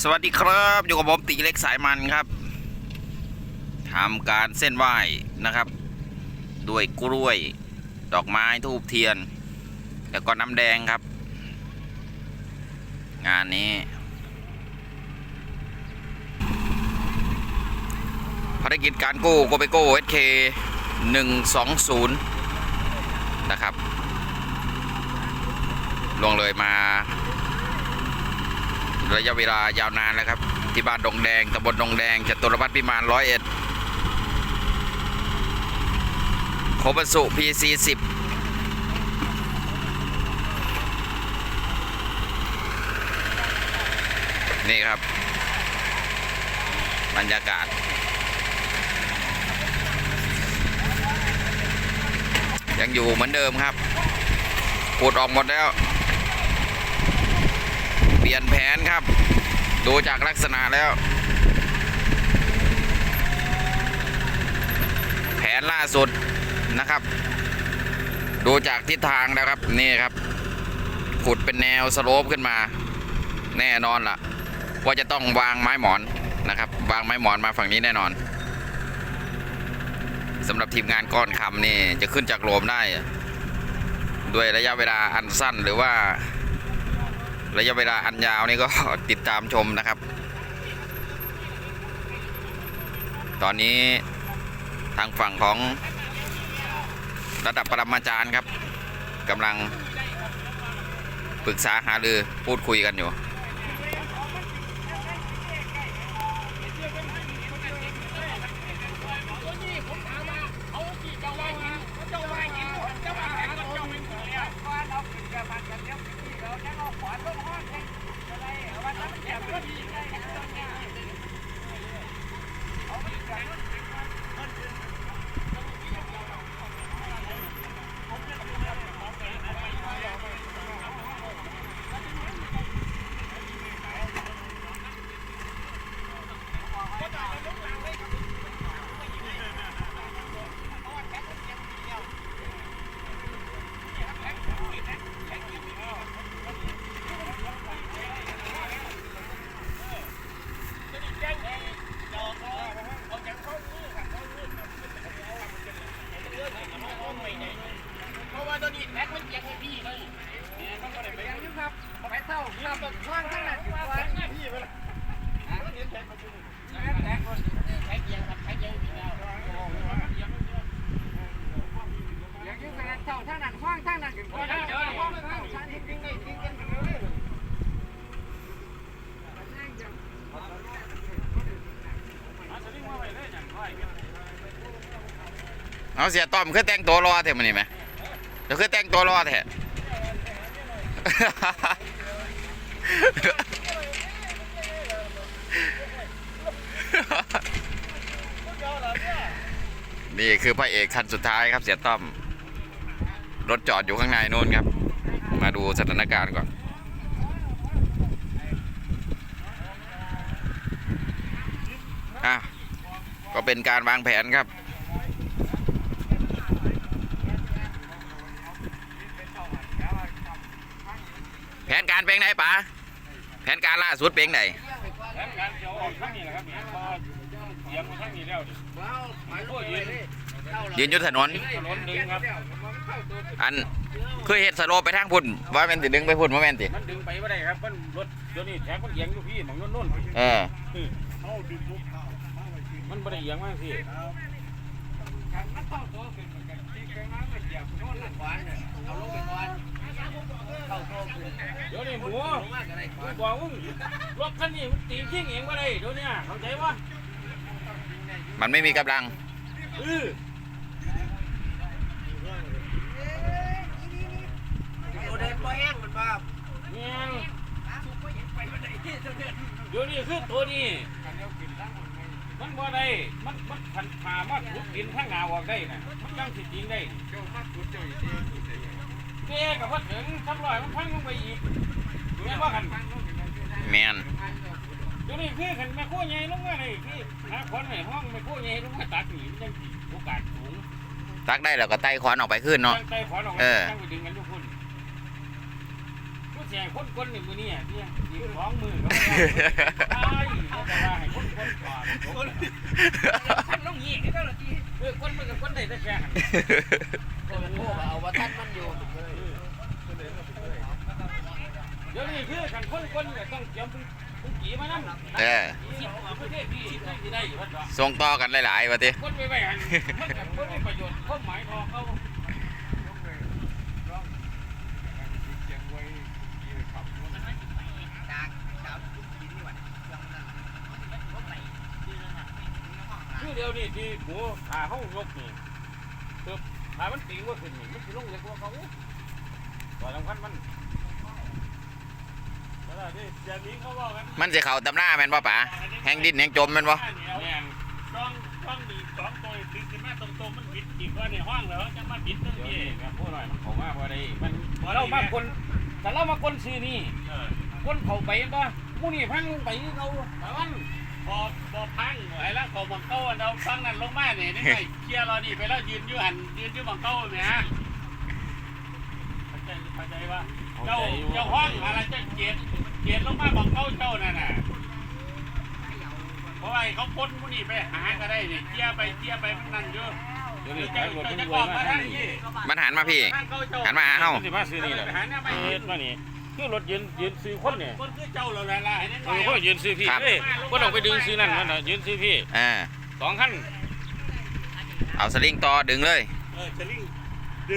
สวัสดีครับ อยู่กับผมตีเล็กสายมันครับทำการเส้นไหว้นะครับ ด้วยกล้วย ดอกไม้ทูบเทียน แล้วก็น้ำแดงครับ งานนี้ภารกิจการกู้โกเปโก้เอสเคหนึ่งสองศูนย์นะครับลวงเลยมา ระยะเวลายาวนานแล้วครับ ที่บ้านดงแดงตำบลดงแดงจตุรพัฒน์พิมานร้อยเอ็ดโคบันสุพีซีสิบนี่ครับ บรรยากาศ ยังอยู่เหมือนเดิมครับ ปูดออกหมดแล้ว เปลี่ยนแผนครับ ดูจากลักษณะแล้ว แผนล่าสุดนะครับ ดูจากทิศทางแล้วครับนี่ครับขุดเป็นแนวสโลปขึ้นมา แน่นอนล่ะ ว่าจะต้องวางไม้หมอนนะครับ วางไม้หมอนมาฝั่งนี้แน่นอนสำหรับทีมงานก้อนคำนี่จะขึ้นจากโลมได้ ด้วยระยะเวลาอันสั้นหรือว่า ระยะเวลาอันยาวนี่ก็ติดตามชมนะครับ ตอนนี้ทางฝั่งของระดับปรมาจารย์ครับกำลังปรึกษาหารือพูดคุยกันอยู่ เพราะว่าตอนนี้แม็กมันเอียงให้พี่เลยเนี่ยต้องไปยังอยู่ครับไปเท่าครับว่างข้างหน้าว่างพี่ไปละแม็กแม็กคนใช้เอียงครับใช้เอียงพี่แล้วยังอยู่กันเท่าท่านั้นว่างท่านั้นกันว่างท่านั้นว่างท่านั้นทิ้งทิ้งทิ้งทิ้งกันเลย เอาเสียต้อมคือแต่งตัวรอแท้มันนี่ไหมเดี๋ยวคือแต่งตัวรอแท้นี่คือพระเอกคันสุดท้ายครับเสียต้อม รถจอดอยู่ข้างในนู่นครับ มาดูสถานการณ์ก่อนอะก็เป็นการวางแผนครับ ผนการเป็นไงป๋าแผนการล่าสุดเป็นไงแผนการเดี๋ยวออกข้างนี้แหละครับเนี่ยพอเสียงมาข้างนี้แล้วดิโอ้ยยืนยืนอยู่ถนน ถนนดึงครับอันคือเห็ดสโลปไปทางพุ่นว่าแม่นติดึงไปพุ่นว่าแม่นติมันดึงไปไม่ได้ครับมันรถเดี๋ยวนี้แท็กมันเอียงอยู่พี่หมองโน่นเออๆมันไม่ได้เอียงมากพี่เอาลงไปก่อนเข้าโซ่ขึ้นเดี๋ยวนี้หมูลงมากอะไรมึงบอกมึงรถคันนี้มันตีขิ้งเองไม่ได้เดี๋ยวนี้เข้าใจปะมันไม่มีกำลังเออโดนปล่อยแห้งมันบ้าเงี้ยเดี๋ยวนี้คือตัวนี้มันบ่ได้ มันมันขันถามาขุดดินข้างหน้าออกได้นะมันยังสิจริงได้เจ๊กั บว่าถึงทำลายมันพังลงไปอีกแม่นว่ากันแมนเดี๋ยวนี้คือขันแม่โคใหญ่ลงมาเลยคือหาคนในห้องแม่โคใหญ่ลงมาตักหนีมันยังสิโอกาสสูงตักได้แล้วก็ไต่ขวานออกไปขึ้นเนาะยังไต่ขวานออกมาเออยังไปดึงกันทุกคนก็สสียคนคนนี่มือนี่ที่อีกสองมือก็ใช่เขาจะว่าให้คนคนก่อนท่านต้องยี่ก็แล้วทีเออคนมันกับคนได้แต่แค่โอ้เอาว่าท่านมันอยู่ เดี๋ยวนี้คือกันคนคนก็ต้องเตรียมผู้กี่มานั่งเออสิบประเทศที่ที่ได้อยู่ว่าส่งต่อกันหลายๆว่าติคนไปไปหันมันกับคนมีประโยชน์คนหมายพอเขาคือเดียวนี่ที่หมูขาเขายกนี่คือขามันติงว่าขึ้นนี่มันสิลงเล็กกว่าเขาตัวสำคัญมันแล้วนี่ เดี๋ยวนี้เขาบอกกันมันสิเข้าตำราแม่นบ่ป๋าแห่งดินแห่งจมแม่นบ่แม่นต้องต้องดีสองตัวดึงขึ้นมาตรงๆมันบิดอีกว่าในห้องแล้วจะมาบิดตรงเดี๋ยวนี้นี้แม่พูดหน่อยมันเขามาบ่ได้มันเรามาคนแต่เรามาคนซื้อนี่เออคนเขาไปบ่มูนี่พังลงไปเขาแต่มันพอพอพังไอ้แล้วเขาบังเก้าเราฟังนั่นลงมาเนี่ยนี่ไงเคลียร์เรานี่ไปแล้วยืนอยู่หันยืนอยู่บังเก้าเนี่ยฮะเข้าใจเข้าใจว่าเจ้าเจ้าห้องอะไรเจ้าเกียร เกียรลงมาบังเก้าเจ้านั่นน่ะเพราะว่าเขาพ้นมูนี่ไปหาก็ได้เนี่ยเคลียร์ไปเคลียร์ไปมันนั่งอยู่เดี๋ยวนี้เจ้าใช้รถเจ้ามันจะรบวอยกมามาทาทางงนี้นี้มันหันมาพี่ทางเขาเจ้าหันมาหาเฮาสิมาซื้อนี่แหละหาเนี่ยไปเฮ็ดมานี่คือรถยืนยืนซื้อคนเนี่ยคนคือเจ้าเราแหละล่ะให้ได้เออก็ยืนซื้อพี่ครับเอ้ยก็ต้องไปดึงซื้อนั่นมันน่ะยืนซื้อพี่อ่าสองคันเอาสลิงต่อดึงเลยเออสลิง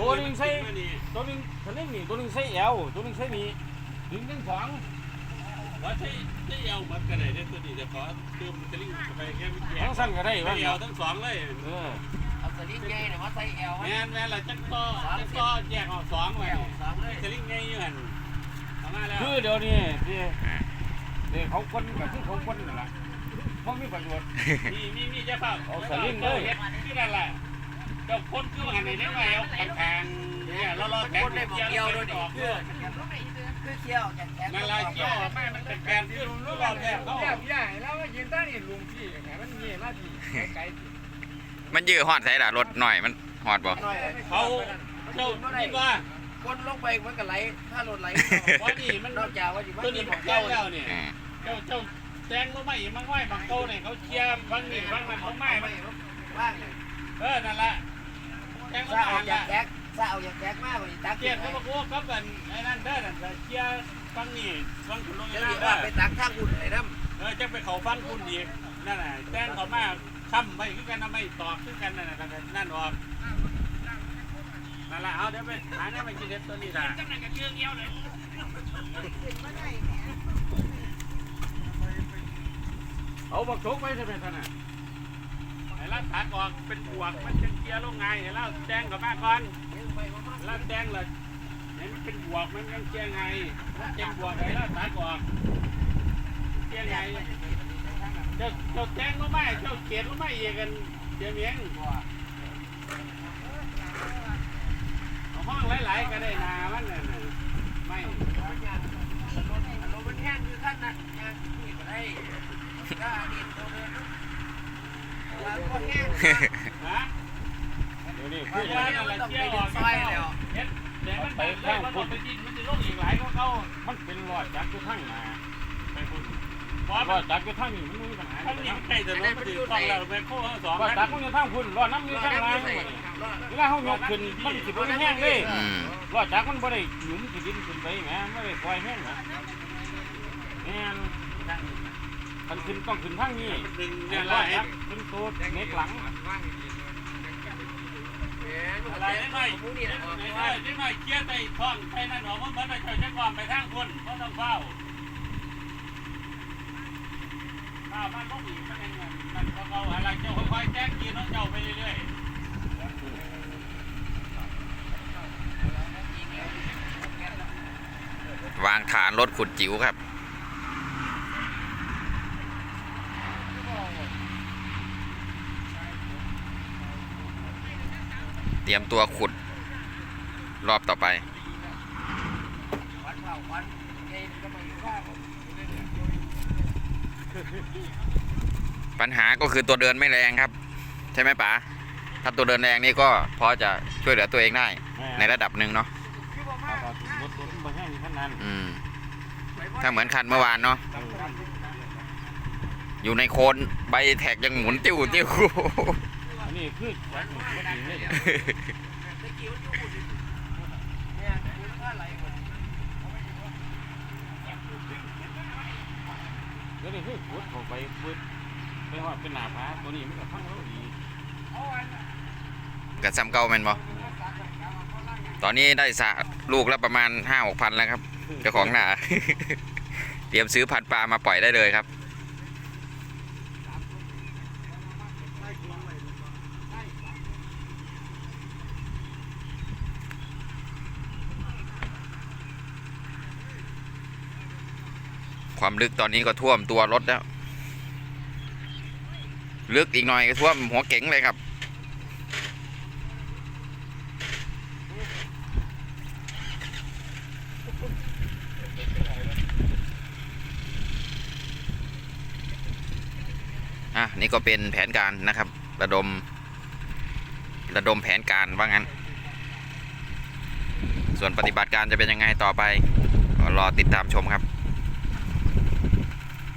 ตัวหนึงใส่ดึนี่ตัวหนึงคันนึงนี่ตัวหนึงใส่แอวตัวหนึงใส่นี่ดึงทั้งสอง ว่าใช่ใช่เอาหมดกันไหนได้ตัวนี้จะขอตืมสลิงไปแค่ไม่แย่ทั้งสั้นก็ได้ไม่ว่าเอาทั้งสองเลยเออเอาสลิงใหญ่เนี่ยมาใส่แอลไว้แม่นแม่นละจักต่อจักต่อแยกออกสองไว้สามเลยสลิงไงอยู่หันเอามาแล้วคือเดี๋ยวนี้ที่เดี๋ยวเขาคนก็คือเขาคนนั่นแหละเพราะมีประโยชน์มีมีมีจะเปล่าเอาสลิงเลยเฮ็ดคือนั่นแหละเจ้าคนคือหันในได้ไหมเอาทางเนี่ยเราเราแทงคนได้หมดเดียวโดยอดีอกคือคือ เคี่ยวแกงนั่นละเกี่ยวแม่มันเป็นแกนที่รู้รอบแรกเขาใหญ่แล้วก็ยืนตั้งนี่ลุงพี่แหมมันเงี้ยมาทีไกลมันยื้อฮอดใส่ล่ะรถหน่อยมันฮอดบ่หน่อยเขาเจ้านี่ว่าคนลงไปมันก็ไหลถ้ารถไหลว่านี่มันนอกจากว่าอยู่ตัวนี้ขมัอนงเก่าเก่าแล้วเนี่ยอ่าเจ้าเจ้าแตงก็ไม่มันง่อยบางโตเนี่ยเขาเคลียร์บางนี่บางนั้นเขาไม่มันว่างเลยเออนั่นละแตงก็ซามาเอาหันจาละกแกก ซาเอาจากแกกมากกว่านี้ตักเกียร์เขาบอกว่ากับกันไอ้นั่นเด้อนั่นแต่เคลียร์บางนี่บางคุณลงเดี๋ยวนั่นี้นว่าเด้อไปตักข้างอุ่นเลยนะเออจะไปเขาฟังคุณอีกนั่นน่ะแตงเขามาค้ำไปคือกันนะไม่ตอกคือกันนั่นน่ะนั่นออกนั่นละเอาเดี๋ยวไปหาเนี่ยไปกินเด็ดตัวนี้ละเอาบักโชกไปใช่ไหมท่าน น่ะไอ้ละตัดออกเป็นบวกมันจะเคลียร์ลงไงไอ้ละแตงเขามาก่อนละแตงเละเห็นมันเป็นบวกมันยังเคลียร์ไงมันเป็นบวกไอ้ละตัดออกเคลียร์ไงเจ้าเจ้าแจ้งรู้ไหมเจ้าเขียนรู้ไหมเอียกันเจียมเมียงห้องหลายๆก็ได้นามันน่ะไม่รถมันแห้งคือท่านนะยางนี่ก็ได้ก็อันนี้ตัวเดินแล้วก็แห้งฮะเดี๋ยวนี้เพคืราะอน ไปข้างพุ่นไปดินมันจะลงอีกหลายก็เขามันเป็นรอดจักรอยู่ทั้งหนาไปพุ่นรอดจักรอยู่ทั้งนี่มันมีปัญหาท่านนี่ใกล้จะลงมาถึงกล้องเราไปโค้งสองรอดจักรมันอยู่ทั้งพุ่นรอดน้ำอยู่ทั้งล่างเวลาเขายกขึ้นมันสิบ่ได้แห้งเลยรอดจักรมันบ่ได้หยุมสิดินขึ้นไปแหมไม่ได้ปล่อยแห้งนะแม่น มันขึ้นต้องขึ้นทางนี้ดึงเนี่เนี่ยยรละอดจักรขึ้นตัวเน็กหลังอะไรได้ไหมมูนี่นะได้ไหมได้ไหมเคลียร์ใต้ท้องใต้นั่นออกมันมันจะจะความไปทางคนเพราะต้องเฝ้าข้าวมันต้องอีกมันเองมันเขาเอาอะไรเจ้าค่อยๆแจ้งกินน้องเจ้าไปเรื่อยวางฐานรถขุดจิ๋วครับ เต รียมตัวขุดรอบต่อไปวันเผาวันเย็นก็มาอยู่ข้างปัญหาก็คือตัวเดินไม่แรงครับ ใช่ไหมป๋าถ้าตัวเดินแรงนี่ก็พอจะช่วยเหลือตัวเองได้ ในระดับหนึ่งเนาะรถตัวมันบ่แห้งขนาดนั้นอืมเถ้าเหมือนคันเมื่อวานเนาะอยู่ในโคนใบแท็กยังหมุนติ้วติ้วอั นนี้คือแจ็คมันก็ดีเลยเนี่ยคุณว่าอะไรหมดแล้วนี่คือขุดเข้าไปปึ๊ดไปหอดเป็นหนาผาตัวนี้มันก็พังแล้วดีกับซ้ำเก่าแมันบ่ตอนนี้ได้สะลูกแล้วประมาณห้าหกพันแล้วครับเจ้าของหนาเตรียมซื้อพันปลามาปล่อยได้เลยครับ ความลึกตอนนี้ก็ท่วมตัวรถแล้ว ลึกอีกหน่อยก็ท่วมหัวเก๋งเลยครับ อะ นี่ก็เป็นแผนการนะครับ ระดม ระดมแผนการว่างั้น ส่วนปฏิบัติการจะเป็นยังไงต่อไป รอติดตามชมครับ